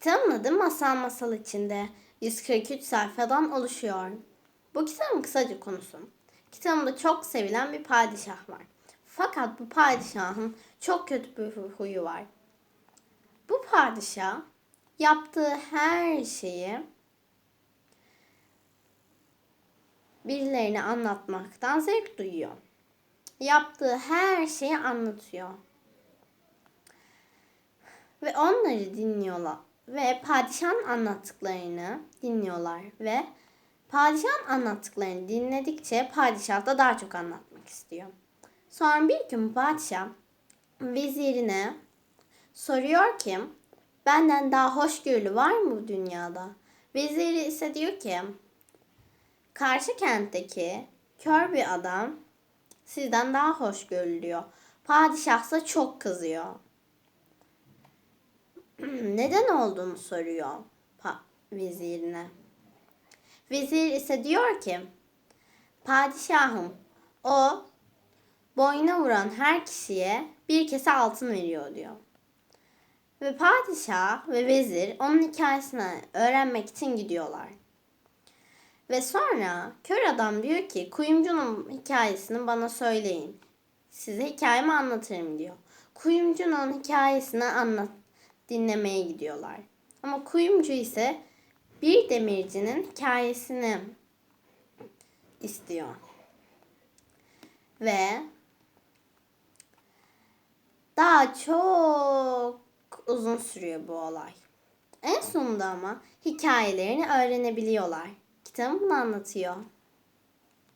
Kitabın adı Masal Masal içinde 143 sayfadan oluşuyor. Bu kitabın kısaca konusu. Kitabımda çok sevilen bir padişah var. Fakat bu padişahın çok kötü bir huyu var. Bu padişah yaptığı her şeyi birilerine anlatmaktan zevk duyuyor. Yaptığı her şeyi anlatıyor. Ve onları dinliyorlar. Ve padişahın anlattıklarını dinliyorlar. Ve padişahın anlattıklarını dinledikçe padişah da daha çok anlatmak istiyor. Sonra bir gün padişah vezirine soruyor ki benden daha hoşgörülü var mı dünyada? Veziri ise diyor ki karşı kentteki kör bir adam sizden daha hoşgörülü diyor. Padişahsa çok kızıyor. Neden olduğunu soruyor pa- vezirine. Vezir ise diyor ki padişahım o boyuna vuran her kişiye bir kese altın veriyor diyor. Ve padişah ve vezir onun hikayesini öğrenmek için gidiyorlar. Ve sonra kör adam diyor ki kuyumcunun hikayesini bana söyleyin. Size hikayemi anlatırım diyor. Kuyumcunun hikayesini anlat dinlemeye gidiyorlar. Ama kuyumcu ise bir demircinin hikayesini istiyor. Ve daha çok uzun sürüyor bu olay. En sonunda ama hikayelerini öğrenebiliyorlar. Kitabım bunu anlatıyor.